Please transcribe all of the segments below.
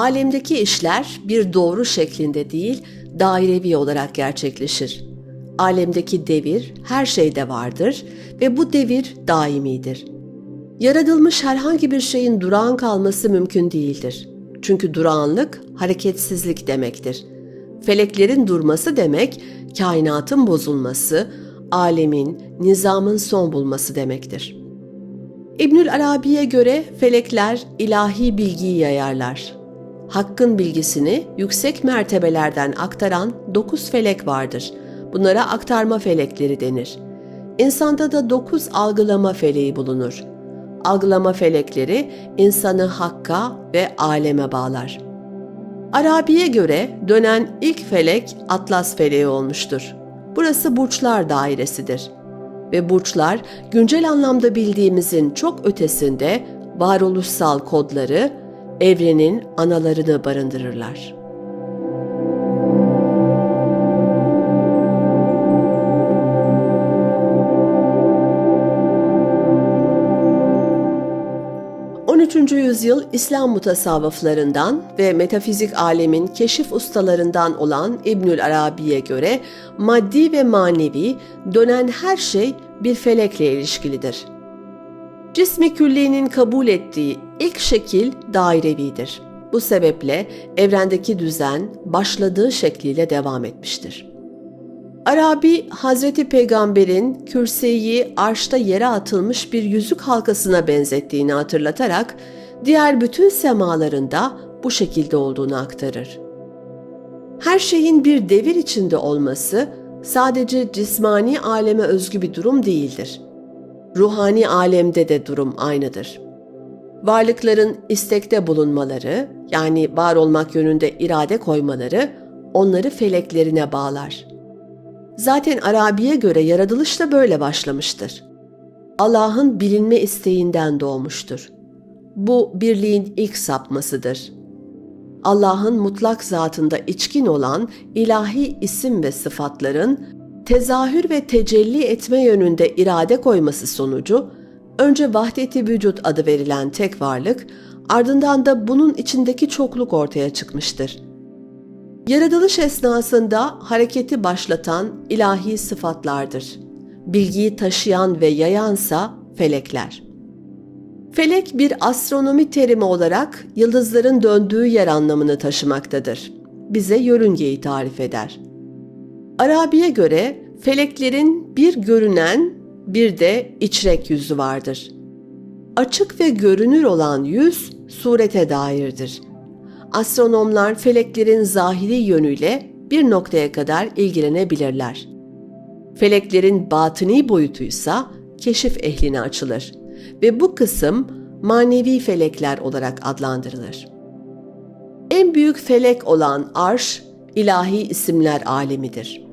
Alemdeki işler bir doğru şeklinde değil, dairevi olarak gerçekleşir. Alemdeki devir her şeyde vardır ve bu devir daimidir. Yaratılmış herhangi bir şeyin durağan kalması mümkün değildir. Çünkü durağanlık hareketsizlik demektir. Feleklerin durması demek kainatın bozulması, alemin, nizamın son bulması demektir. İbnül Arabi'ye göre felekler ilahi bilgiyi yayarlar. Hakkın bilgisini yüksek mertebelerden aktaran dokuz felek vardır. Bunlara aktarma felekleri denir. İnsanda da dokuz algılama feleği bulunur. Algılama felekleri insanı hakka ve aleme bağlar. Arabi'ye göre dönen ilk felek Atlas feleği olmuştur. Burası burçlar dairesidir. Ve burçlar güncel anlamda bildiğimizin çok ötesinde varoluşsal kodları, evrenin analarını barındırırlar. ...13. yüzyıl İslam mutasavvıflarından ve metafizik alemin keşif ustalarından olan İbnül Arabi'ye göre maddi ve manevi dönen her şey bir felekle ilişkilidir. Cismi külliyenin kabul ettiği ilk şekil dairevidir. Bu sebeple evrendeki düzen başladığı şekliyle devam etmiştir. Arabi, Hazreti Peygamber'in kürseyi arşta yere atılmış bir yüzük halkasına benzettiğini hatırlatarak diğer bütün semalarında bu şekilde olduğunu aktarır. Her şeyin bir devir içinde olması sadece cismani aleme özgü bir durum değildir. Ruhani alemde de durum aynıdır. Varlıkların istekte bulunmaları, yani var olmak yönünde irade koymaları onları feleklerine bağlar. Zaten Arabi'ye göre yaratılış da böyle başlamıştır. Allah'ın bilinme isteğinden doğmuştur. Bu birliğin ilk sapmasıdır. Allah'ın mutlak zatında içkin olan ilahi isim ve sıfatların tezahür ve tecelli etme yönünde irade koyması sonucu önce vahdeti vücut adı verilen tek varlık, ardından da bunun içindeki çokluk ortaya çıkmıştır. Yaratılış esnasında hareketi başlatan ilahi sıfatlardır. Bilgiyi taşıyan ve yayansa felekler. Felek bir astronomi terimi olarak yıldızların döndüğü yer anlamını taşımaktadır. Bize yörüngeyi tarif eder. Arabi'ye göre feleklerin bir görünen bir de içrek yüzü vardır. Açık ve görünür olan yüz surete dairdir. Astronomlar feleklerin zahiri yönüyle bir noktaya kadar ilgilenebilirler. Feleklerin batini boyutuysa keşif ehline açılır ve bu kısım manevi felekler olarak adlandırılır. En büyük felek olan arş, ilahi isimler alemidir.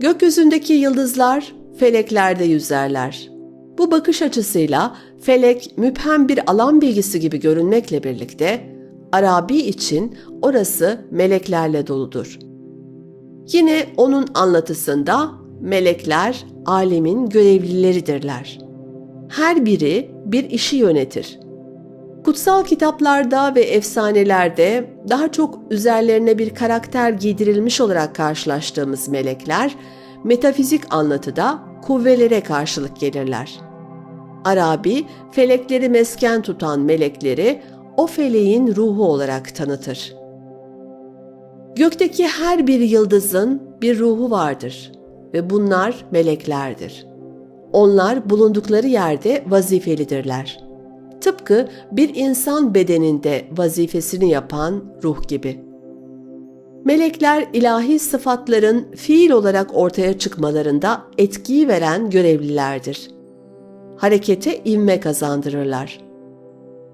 Gökyüzündeki yıldızlar feleklerde yüzerler. Bu bakış açısıyla felek müphem bir alan bilgisi gibi görünmekle birlikte Arabi için orası meleklerle doludur. Yine onun anlatısında melekler alemin görevlileridirler. Her biri bir işi yönetir. Kutsal kitaplarda ve efsanelerde daha çok üzerlerine bir karakter giydirilmiş olarak karşılaştığımız melekler, metafizik anlatıda kuvvelere karşılık gelirler. Arabi, felekleri mesken tutan melekleri o feleğin ruhu olarak tanıtır. Gökteki her bir yıldızın bir ruhu vardır ve bunlar meleklerdir. Onlar bulundukları yerde vazifelidirler. Tıpkı bir insan bedeninde vazifesini yapan ruh gibi. Melekler ilahi sıfatların fiil olarak ortaya çıkmalarında etkiyi veren görevlilerdir. Harekete ivme kazandırırlar.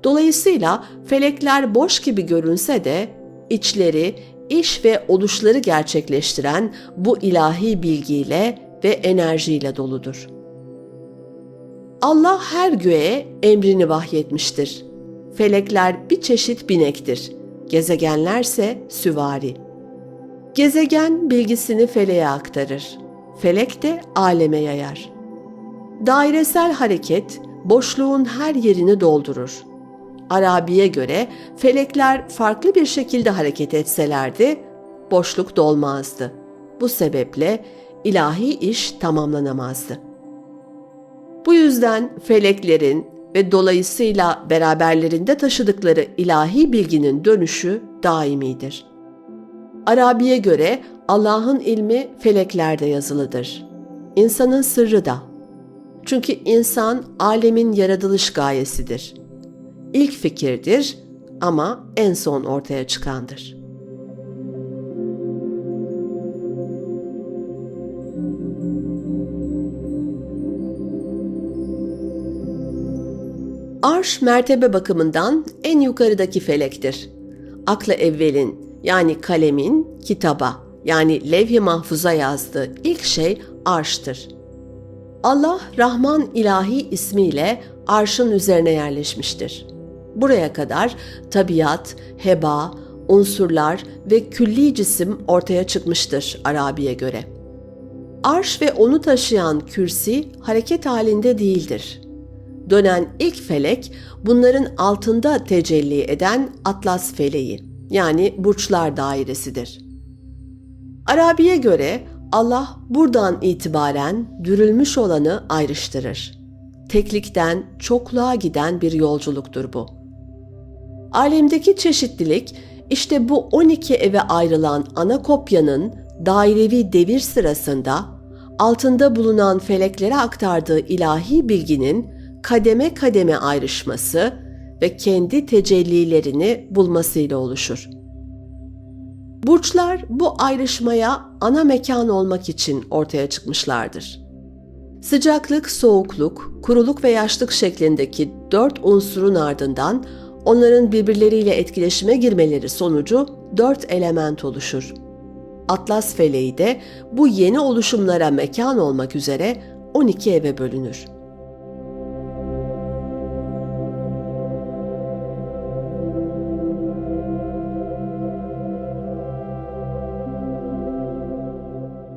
Dolayısıyla felekler boş gibi görünse de içleri, iş ve oluşları gerçekleştiren bu ilahi bilgiyle ve enerjiyle doludur. Allah her göğe emrini vahyetmiştir. Felekler bir çeşit binektir. Gezegenlerse süvari. Gezegen bilgisini feleğe aktarır. Felek de aleme yayar. Dairesel hareket boşluğun her yerini doldurur. Arabi'ye göre felekler farklı bir şekilde hareket etselerdi boşluk dolmazdı. Bu sebeple ilahi iş tamamlanamazdı. Bu yüzden feleklerin ve dolayısıyla beraberlerinde taşıdıkları ilahi bilginin dönüşü daimidir. Arabi'ye göre Allah'ın ilmi feleklerde yazılıdır. İnsanın sırrı da. Çünkü insan alemin yaratılış gayesidir. İlk fikirdir ama en son ortaya çıkandır. Arş mertebe bakımından en yukarıdaki felektir. Akla evvelin yani kalemin kitaba yani levh-i mahfuza yazdığı ilk şey arştır. Allah Rahman ilahi ismiyle arşın üzerine yerleşmiştir. Buraya kadar tabiat, heba, unsurlar ve külli cisim ortaya çıkmıştır Arabi'ye göre. Arş ve onu taşıyan kürsi hareket halinde değildir. Dönen ilk felek bunların altında tecelli eden Atlas feleği yani burçlar dairesidir. Arabi'ye göre Allah buradan itibaren dürülmüş olanı ayrıştırır. Teklikten çokluğa giden bir yolculuktur bu. Alemdeki çeşitlilik işte bu 12 eve ayrılan ana kopyanın dairevi devir sırasında altında bulunan feleklere aktardığı ilahi bilginin kademe kademe ayrışması ve kendi tecellilerini bulmasıyla oluşur. Burçlar bu ayrışmaya ana mekan olmak için ortaya çıkmışlardır. Sıcaklık, soğukluk, kuruluk ve yaşlık şeklindeki dört unsurun ardından onların birbirleriyle etkileşime girmeleri sonucu dört element oluşur. Atlas feleği de bu yeni oluşumlara mekan olmak üzere 12 eve bölünür.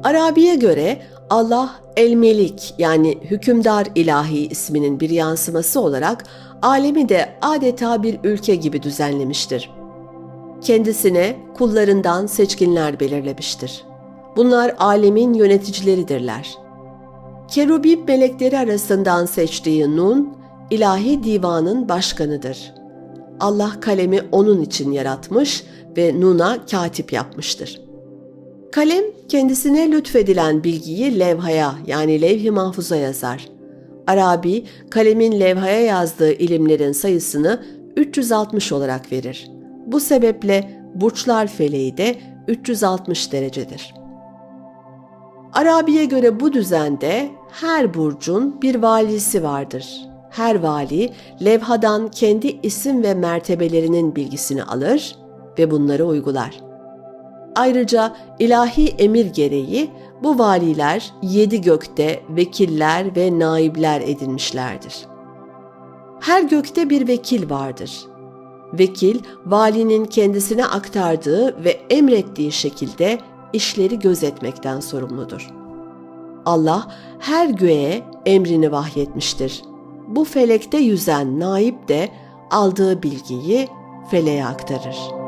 Arabi'ye göre Allah El-Melik yani hükümdar ilahi isminin bir yansıması olarak alemi de adeta bir ülke gibi düzenlemiştir. Kendisine kullarından seçkinler belirlemiştir. Bunlar alemin yöneticileridirler. Kerubim melekleri arasından seçtiği Nun, ilahi divanın başkanıdır. Allah kalemi onun için yaratmış ve Nun'a katip yapmıştır. Kalem kendisine lütfedilen bilgiyi levhaya yani levh-i mahfuza yazar. Arabi kalemin levhaya yazdığı ilimlerin sayısını 360 olarak verir. Bu sebeple burçlar feleği de 360 derecedir. Arabi'ye göre bu düzende her burcun bir valisi vardır. Her vali levhadan kendi isim ve mertebelerinin bilgisini alır ve bunları uygular.'' Ayrıca ilahi emir gereği bu valiler yedi gökte vekiller ve naibler edinmişlerdir. Her gökte bir vekil vardır. Vekil, valinin kendisine aktardığı ve emrettiği şekilde işleri gözetmekten sorumludur. Allah her göğe emrini vahyetmiştir. Bu felekte yüzen naib de aldığı bilgiyi feleğe aktarır.''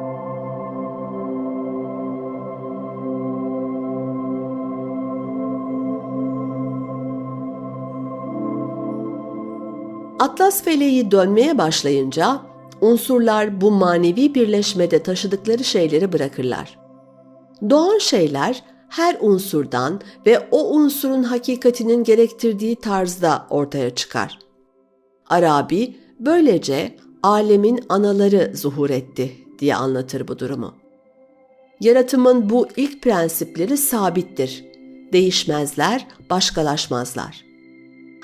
Atlas feleği dönmeye başlayınca unsurlar bu manevi birleşmede taşıdıkları şeyleri bırakırlar. Doğan şeyler her unsurdan ve o unsurun hakikatinin gerektirdiği tarzda ortaya çıkar. Arabi böylece alemin anaları zuhur etti diye anlatır bu durumu. Yaratımın bu ilk prensipleri sabittir. Değişmezler, başkalaşmazlar.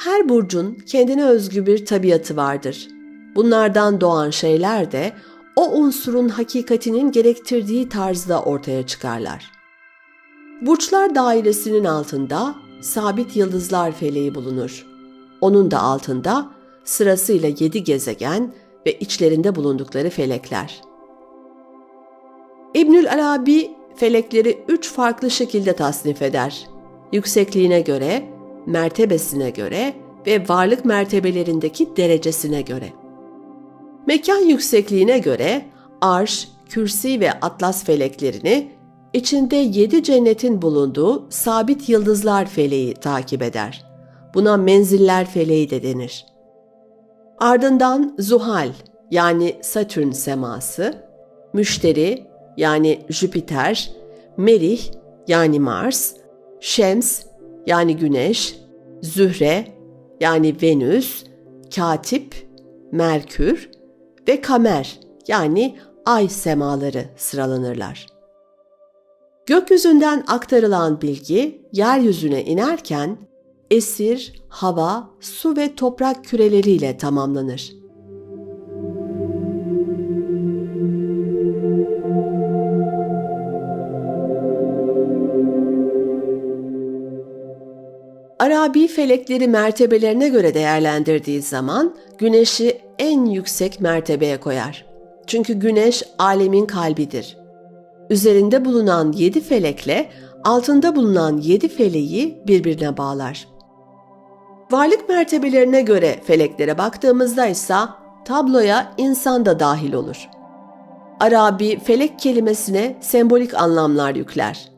Her burcun kendine özgü bir tabiatı vardır. Bunlardan doğan şeyler de o unsurun hakikatinin gerektirdiği tarzda ortaya çıkarlar. Burçlar dairesinin altında sabit yıldızlar feleği bulunur. Onun da altında sırasıyla yedi gezegen ve içlerinde bulundukları felekler. İbnül Arabi felekleri üç farklı şekilde tasnif eder. Yüksekliğine göre, mertebesine göre ve varlık mertebelerindeki derecesine göre. Mekan yüksekliğine göre arş, kürsi ve atlas feleklerini içinde yedi cennetin bulunduğu sabit yıldızlar feleği takip eder. Buna menziller feleği de denir. Ardından Zuhal yani Satürn seması, Müşteri yani Jüpiter, Merih yani Mars, Şems yani Güneş, Zühre yani Venüs, Katip, Merkür ve Kamer yani Ay semaları sıralanırlar. Gökyüzünden aktarılan bilgi yeryüzüne inerken esir, hava, su ve toprak küreleriyle tamamlanır. Arabi felekleri mertebelerine göre değerlendirdiği zaman güneşi en yüksek mertebeye koyar. Çünkü güneş alemin kalbidir. Üzerinde bulunan yedi felekle altında bulunan yedi feleği birbirine bağlar. Varlık mertebelerine göre feleklere baktığımızda ise tabloya insan da dahil olur. Arabi felek kelimesine sembolik anlamlar yükler.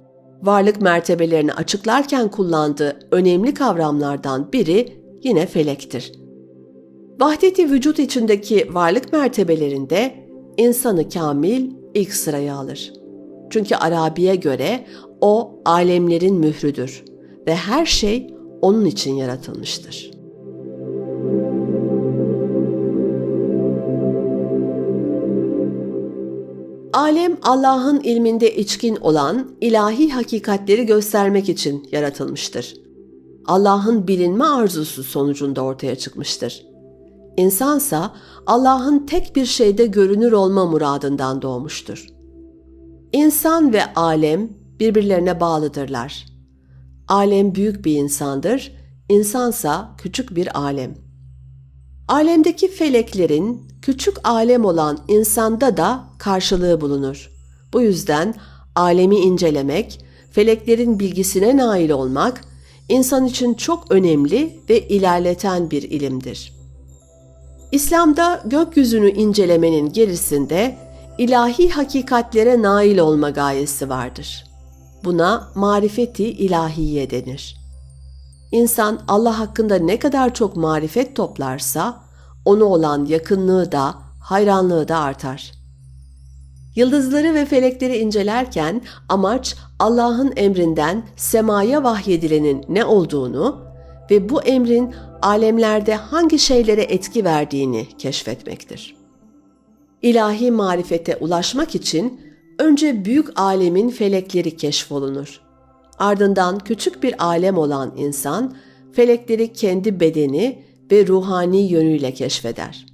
Varlık mertebelerini açıklarken kullandığı önemli kavramlardan biri yine felektir. Vahdeti vücut içindeki varlık mertebelerinde insanı kamil ilk sıraya alır. Çünkü Arabi'ye göre o alemlerin mührüdür ve her şey onun için yaratılmıştır. Alem Allah'ın ilminde içkin olan ilahi hakikatleri göstermek için yaratılmıştır. Allah'ın bilinme arzusu sonucunda ortaya çıkmıştır. İnsansa Allah'ın tek bir şeyde görünür olma muradından doğmuştur. İnsan ve alem birbirlerine bağlıdırlar. Alem büyük bir insandır, insansa küçük bir alem. Alemdeki feleklerin küçük alem olan insanda da karşılığı bulunur. Bu yüzden alemi incelemek, feleklerin bilgisine nail olmak insan için çok önemli ve ilerleten bir ilimdir. İslam'da gökyüzünü incelemenin gerisinde ilahi hakikatlere nail olma gayesi vardır. Buna marifeti ilahiye denir. İnsan Allah hakkında ne kadar çok marifet toplarsa, onu olan yakınlığı da, hayranlığı da artar. Yıldızları ve felekleri incelerken amaç Allah'ın emrinden semaya vahyedilenin ne olduğunu ve bu emrin alemlerde hangi şeylere etki verdiğini keşfetmektir. İlahi marifete ulaşmak için önce büyük alemin felekleri keşfolunur. Ardından küçük bir alem olan insan felekleri kendi bedeni ve ruhani yönüyle keşfeder.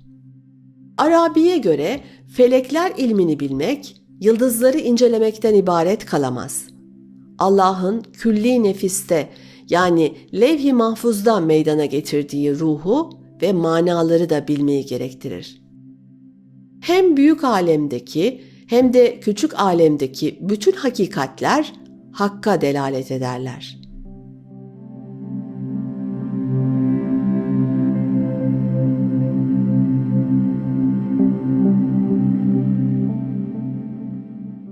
Arabi'ye göre felekler ilmini bilmek, yıldızları incelemekten ibaret kalamaz. Allah'ın külli nefiste yani levh-i mahfuzda meydana getirdiği ruhu ve manaları da bilmeyi gerektirir. Hem büyük alemdeki hem de küçük alemdeki bütün hakikatler hakka delalet ederler.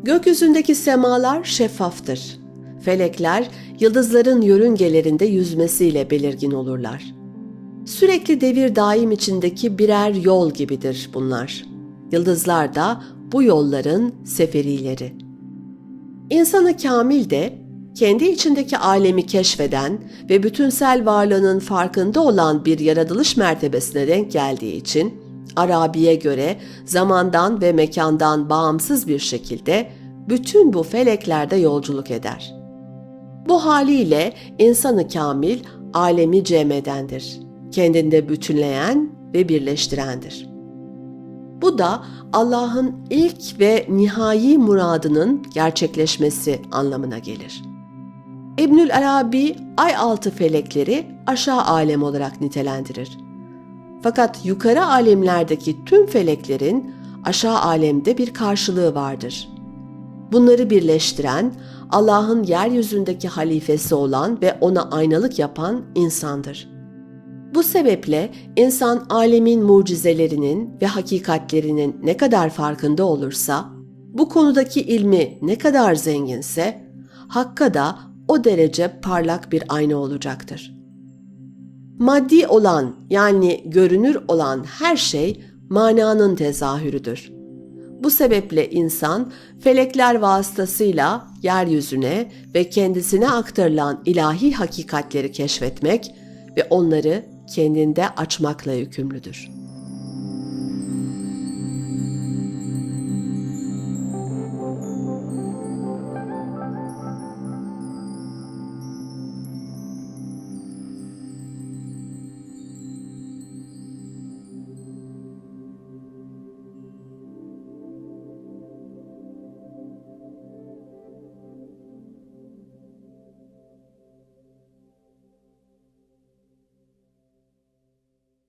Gökyüzündeki semalar şeffaftır. Felekler yıldızların yörüngelerinde yüzmesiyle belirgin olurlar. Sürekli devir daim içindeki birer yol gibidir bunlar. Yıldızlar da bu yolların seferileri. İnsanı kamil de kendi içindeki alemi keşfeden ve bütünsel varlığının farkında olan bir yaratılış mertebesine denk geldiği için Arabi'ye göre zamandan ve mekandan bağımsız bir şekilde bütün bu feleklerde yolculuk eder. Bu haliyle insanı kamil alemi cem edendir. Kendinde bütünleyen ve birleştirendir. Bu da Allah'ın ilk ve nihai muradının gerçekleşmesi anlamına gelir. İbnül Arabi ay altı felekleri aşağı alem olarak nitelendirir. Fakat yukarı alemlerdeki tüm feleklerin aşağı alemde bir karşılığı vardır. Bunları birleştiren Allah'ın yeryüzündeki halifesi olan ve ona aynalık yapan insandır. Bu sebeple insan alemin mucizelerinin ve hakikatlerinin ne kadar farkında olursa, bu konudaki ilmi ne kadar zenginse, Hakk'a da o derece parlak bir ayna olacaktır. Maddi olan yani görünür olan her şey mananın tezahürüdür. Bu sebeple insan felekler vasıtasıyla yeryüzüne ve kendisine aktarılan ilahi hakikatleri keşfetmek ve onları kendinde açmakla yükümlüdür.